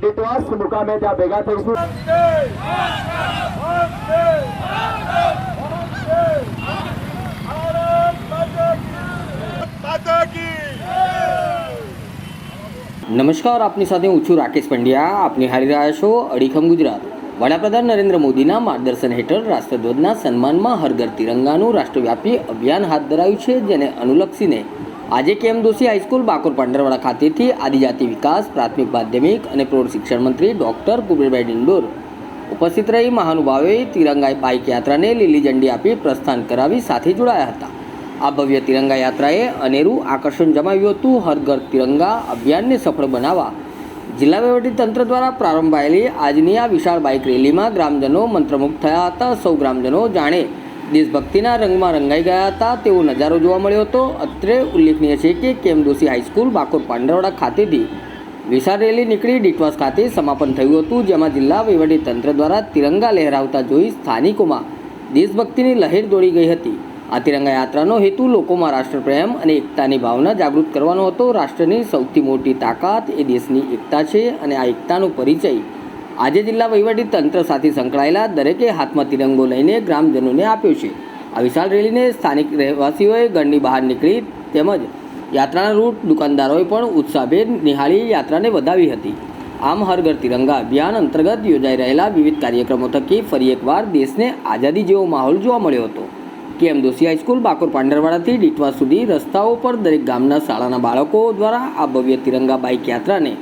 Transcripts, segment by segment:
ડીટવાસ મુકામે ત્યાં ભેગા થઈશું નમસ્કાર, આપની સાથે હું છું રાકેશ પંડ્યા. આપની હારી રહ્યા છો અડીખમ ગુજરાત. વડાપ્રધાન નરેન્દ્ર મોદીના માર્ગદર્શન હેઠળ રાષ્ટ્રધ્વજના સન્માનમાં હરઘર તિરંગાનું રાષ્ટ્રવ્યાપી અભિયાન હાથ ધરાયું છે, જેને અનુલક્ષીને આજે કેમ દોશી હાઈસ્કૂલ બાકોર પાંડરવાડા ખાતેથી આદિજાતિ વિકાસ, પ્રાથમિક માધ્યમિક અને પ્રૌઢ શિક્ષણ મંત્રી ડોક્ટર કુબેરભાઈ ડિંડોર ઉપસ્થિત રહી મહાનુભાવોએ તિરંગા બાઇક યાત્રાને લીલી ઝંડી આપી પ્રસ્થાન કરાવી સાથે જોડાયા હતા. આ ભવ્ય તિરંગા યાત્રાએ અનેરું આકર્ષણ જમાવ્યું હતું. હર ઘર તિરંગા અભિયાનને સફળ બનાવવા જિલ્લા તંત્ર દ્વારા પ્રારંભાયેલી આજની આ વિશાળ બાઇક રેલીમાં ગ્રામજનો મંત્રમુગ્ધ થયા હતા. સૌ ગ્રામજનો જાણે દેશભક્તિના રંગમાં રંગાઈ ગયા હતા તેવો નજારો જોવા મળ્યો હતો. અત્રે ઉલ્લેખનીય છે કે કેમદોશી હાઈસ્કૂલ બાકોર પાંડરવાડા ખાતેથી વિશાળ રેલી નીકળી ડીટવાસ ખાતે સમાપન થયું હતું, જેમાં જિલ્લા વહીવટી તંત્ર દ્વારા તિરંગા લહેરાવતા જોઈ સ્થાનિકોમાં દેશભક્તિની લહેર દોડી ગઈ હતી. આ તિરંગા યાત્રાનો હેતુ લોકોમાં રાષ્ટ્રપ્રેમ અને એકતાની ભાવના જાગૃત કરવાનો હતો. રાષ્ટ્રની સૌથી મોટી તાકાત એ દેશની એકતા છે અને આ એકતાનો પરિચય આજે જિલ્લા વહીવટી તંત્ર સાથે સંકળાયેલા દરેકે હાથમાં તિરંગો લઈને ગ્રામજનોને આપ્યો છે. આ વિશાળ રેલીને સ્થાનિક રહેવાસીઓએ ઘરની બહાર નીકળી તેમજ યાત્રાના રૂટ, દુકાનદારોએ પણ ઉત્સાહભેર નિહાળી યાત્રાને વધાવી હતી. આમ હર ઘર તિરંગા અભિયાન અંતર્ગત યોજાઈ રહેલા વિવિધ કાર્યક્રમો થકી ફરી એકવાર દેશને આઝાદી જેવો માહોલ જોવા મળ્યો હતો. કેમ દોશી હાઈસ્કૂલ, બાકોર પાંડરવાડાથી ડીટવા સુધી રસ્તાઓ પર દરેક ગામના શાળાના બાળકો દ્વારા આ ભવ્ય તિરંગા બાઇક યાત્રાને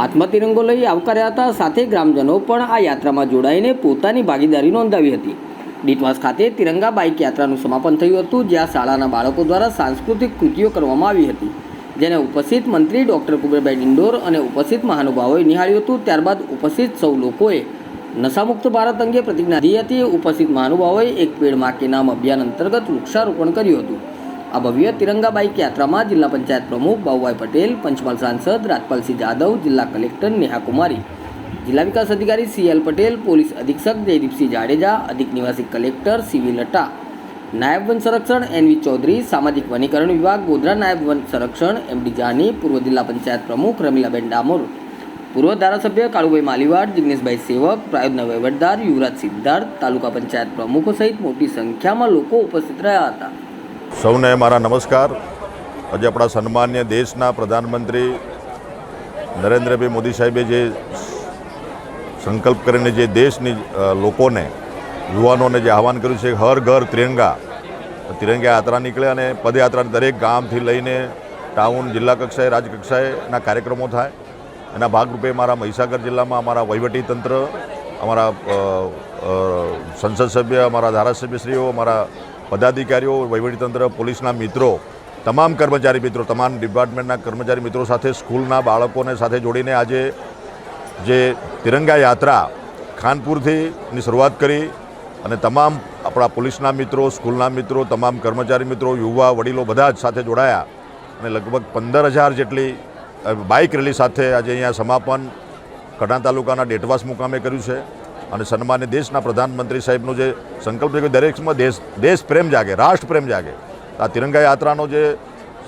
હાથમાં તિરંગો લઈ આવકાર્યા હતા. સાથે ગ્રામજનો પણ આ યાત્રામાં જોડાઈને પોતાની ભાગીદારી નોંધાવી હતી. ડીટવાસ ખાતે તિરંગા બાઇક યાત્રાનું સમાપન થયું હતું, જ્યાં શાળાના બાળકો દ્વારા સાંસ્કૃતિક કૃતિઓ કરવામાં આવી હતી, જેને ઉપસ્થિત મંત્રી ડૉક્ટર કુબેરભાઈ ડિંડોર અને ઉપસ્થિત મહાનુભાવોએ નિહાળ્યું હતું. ત્યારબાદ ઉપસ્થિત સૌ લોકોએ નશામુક્ત ભારત અંગે પ્રતિજ્ઞા હતી. ઉપસ્થિત મહાનુભાવોએ એક પેડમાં કે નામ અભિયાન અંતર્ગત વૃક્ષારોપણ કર્યું હતું. આ ભવ્ય તિરંગા બાઇક યાત્રામાં જિલ્લા પંચાયત પ્રમુખ બાબુભાઈ પટેલ, પંચમહાલ સાંસદ રાજપાલસિંહ જાદવ, જિલ્લા કલેક્ટર નેહા કુમારી, જિલ્લા વિકાસ અધિકારી સી એલ પટેલ, પોલીસ અધિક્ષક જયદીપસિંહ જાડેજા, અધિક નિવાસી કલેક્ટર સીવી લટ્ટા, નાયબ વન સંરક્ષણ એનવી ચૌધરી, સામાજિક વનીકરણ વિભાગ ગોધરા નાયબ વન સંરક્ષણ એમડી જાની, પૂર્વ જિલ્લા પંચાયત પ્રમુખ રમીલાબેન ડામોર, પૂર્વ ધારાસભ્ય કાળુભાઈ માલીવાડ, જિગ્નેશભાઈ સેવક પ્રાયોજના વહીવટદાર યુવરાજ સિદ્ધાર્થ, તાલુકા પંચાયત પ્રમુખો સહિત મોટી સંખ્યામાં લોકો ઉપસ્થિત રહ્યા હતા. સૌને મારા નમસ્કાર. આજે આપણા સન્માન્ય દેશના પ્રધાનમંત્રી નરેન્દ્રભાઈ મોદી સાહેબે જે સંકલ્પ કરીને જે દેશની લોકોને, યુવાનોને જે આહવાન કર્યું છે, હર ઘર ત્રિરંગા તિરંગા યાત્રા નીકળે અને પદયાત્રા દરેક ગામથી લઈને ટાઉન, જિલ્લા કક્ષાએ રાજ્યકક્ષાએના કાર્યક્રમો થાય. એના ભાગરૂપે મારા મહીસાગર જિલ્લામાં અમારા વહીવટી તંત્ર, અમારા સંસદ સભ્ય, અમારા ધારાસભ્યશ્રીઓ, અમારા પદાધિકારીઓ, વહીવટીતંત્ર, પોલીસના મિત્રો, તમામ કર્મચારી મિત્રો, તમામ ડિપાર્ટમેન્ટના કર્મચારી મિત્રો સાથે, સ્કૂલના બાળકોને સાથે જોડીને આજે જે તિરંગા યાત્રા ખાનપુરથી ની શરૂઆત કરી અને તમામ આપણા પોલીસના મિત્રો, સ્કૂલના મિત્રો, તમામ કર્મચારી મિત્રો, યુવા, વડીલો બધા જ સાથે જોડાયા અને લગભગ પંદર હજાર જેટલી બાઇક રેલી સાથે આજે અહીંયા સમાપન. કડા તાલુકાના ડેટવાસ મુકામે કર્યું છે. અને સન્માન્ય દેશના પ્રધાનમંત્રી સાહેબનો જે સંકલ્પ છે કે દરેકમાં દેશ દેશ પ્રેમ જાગે, રાષ્ટ્ર પ્રેમ જાગે. આ તિરંગા યાત્રાનો જે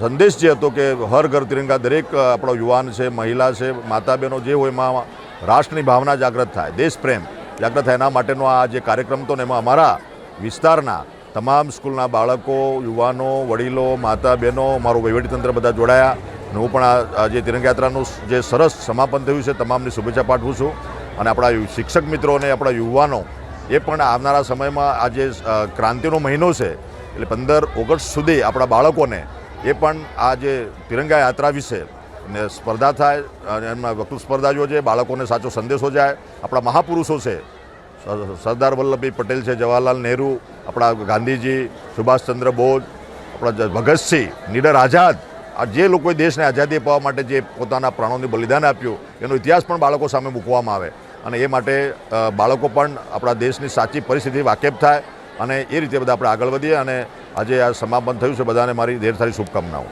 સંદેશ જે હતો કે હર ઘર તિરંગા દરેક આપણો યુવાન છે, મહિલા છે માતા બહેનો જે હોય એમાં રાષ્ટ્રની ભાવના જાગૃત થાય, દેશ પ્રેમ જાગૃત થાય. એના માટેનો આ જે કાર્યક્રમ હતો ને એમાં અમારા વિસ્તારના તમામ સ્કૂલના બાળકો, યુવાનો, વડીલો માતા બહેનો મારું વહીવટીતંત્ર બધા જોડાયા. હું પણ આ જે તિરંગા યાત્રાનું જે સરસ સમાપન થયું છે, તમામની શુભેચ્છા પાઠવું છું. અને આપણા શિક્ષક મિત્રો અને આપણા યુવાનો એ પણ આવનારા સમયમાં આ જે ક્રાંતિનો મહિનો છે, એટલે પંદર ઓગસ્ટ સુધી આપણા બાળકોને એ પણ આ જે તિરંગા યાત્રા વિશે ને સ્પર્ધા થાય અને એમના વક્તૃત્વ સ્પર્ધા જોજે બાળકોને સાચો સંદેશો જાય. આપણા મહાપુરુષો છે સરદાર વલ્લભભાઈ પટેલ છે, જવાહરલાલ નહેરુ, આપણા ગાંધીજી, સુભાષચંદ્ર બોઝ, આપણા ભગતસિંહ નીડર આઝાદ આ જે લોકોએ દેશને આઝાદી અપાવવા માટે જે પોતાના પ્રાણોનું બલિદાન આપ્યું, એનો ઇતિહાસ પણ બાળકો સામે મૂકવામાં આવે. અને એ માટે બાળકો પણ આપણા દેશની સાચી પરિસ્થિતિ વાકેફ થાય અને એ રીતે બધા આપણે આગળ વધીએ અને આજે આ સમાપન થયું છે. બધાને મારી ઢેર સારી શુભકામનાઓ.